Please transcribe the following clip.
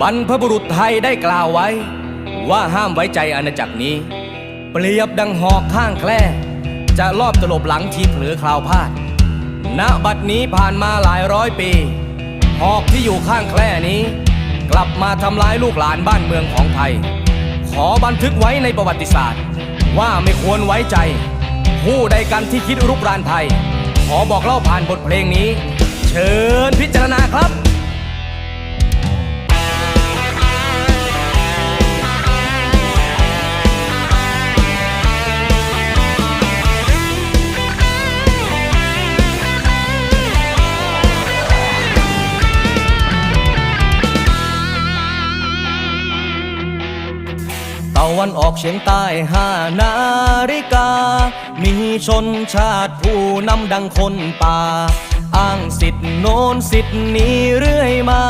บรรพบุรุษไทยได้กล่าวไว้ ว่าห้ามไว้ใจอาณาจักรนี้ เปรียบดังหอกข้างแคร่จะลอบตลบหลังทีเผลอคราวพลาดณบัดนี้ผ่านมาหลายร้อยปี หอกที่อยู่ข้างแคร่นี้ กลับมาทำร้ายลูกหลานบ้านเมืองของไทย ขอบันทึกไว้ในประวัติศาสตร์ ว่าไม่ควรไว้ใจ ผู้ใดกันที่คิดรุกรานไทย ขอบอกเล่าผ่านบทเพลงนี้ เชิญพิจารณาครับ ตะวันออกเฉียงใต้ห้านาฬิกา มีชนชาติผู้นำดังคนป่า อ้างสิทธิ์โน้นสิทธิ์นี้เรื่อยมา